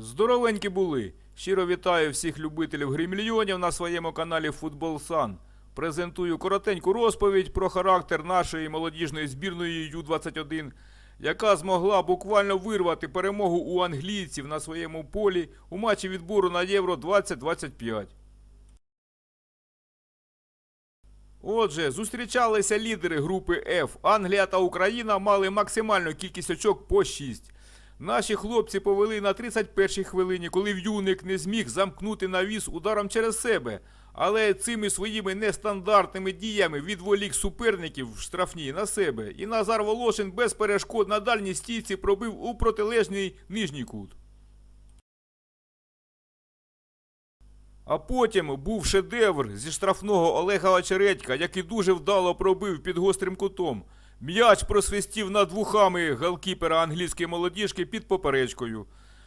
Здоровенькі були. Щиро вітаю всіх любителів гри мільйонів на своєму каналі Футбол Сан. Презентую коротеньку розповідь про характер нашої молодіжної збірної Ю-21, яка змогла буквально вирвати перемогу у англійців на своєму полі у матчі відбору на Євро 2025. Отже, зустрічалися лідери групи F. Англія та Україна мали максимальну кількість очок по 6. Наші хлопці повели на 31-й хвилині, коли в'юник не зміг замкнути навіс ударом через себе. Але цими своїми нестандартними діями відволік суперників в штрафній на себе. І Назар Волошин без перешкод на дальній стійці пробив у протилежний нижній кут. А потім був шедевр зі штрафного Олега Очередька, який дуже вдало пробив під гострим кутом. М'яч просвистів над вухами голкіпера англійської молодіжки під поперечкою.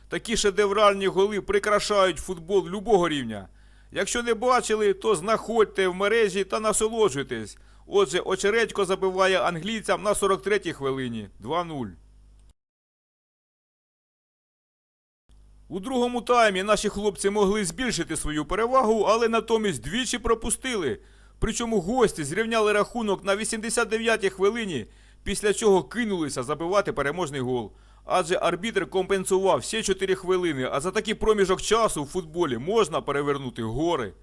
Такі шедевральні голи прикрашають футбол любого рівня. Якщо не бачили, то знаходьте в мережі та насолоджуйтесь. Отже, Очередько забиває англійцям на 43-й хвилині 2-0. У другому таймі наші хлопці могли збільшити свою перевагу, але натомість двічі пропустили. Причому гості зрівняли рахунок на 89-й хвилині, після чого кинулися забивати переможний гол. Адже арбітр компенсував всі 4 хвилини, а за такий проміжок часу в футболі можна перевернути гори.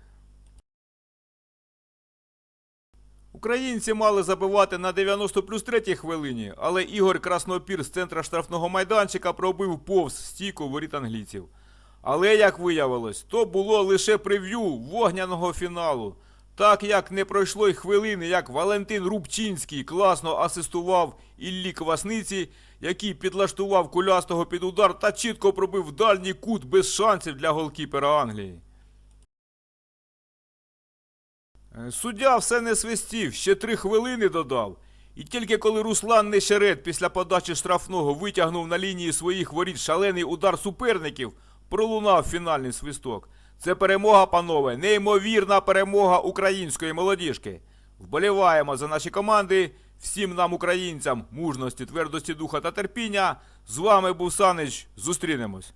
Українці мали забивати на 90 плюс 3 хвилині, але Ігор Краснопір з центра штрафного майданчика пробив повз стійку воріт англійців. Але, як виявилось, то було лише прев'ю вогняного фіналу. Так як не пройшло й хвилини, як Валентин Рубчинський класно асистував Іллі Квасниці, який підлаштував кулястого під удар та чітко пробив дальній кут без шансів для голкіпера Англії. Е, Суддя все не свистів, ще три хвилини додав. І тільки коли Руслан Нещерет після подачі штрафного витягнув на лінії своїх воріт шалений удар суперників, пролунав фінальний свисток. Це перемога, панове, неймовірна перемога української молодіжки. Вболіваємо за наші команди. Всім нам, українцям, мужності, твердості духа та терпіння. З вами був Санич. Зустрінемось.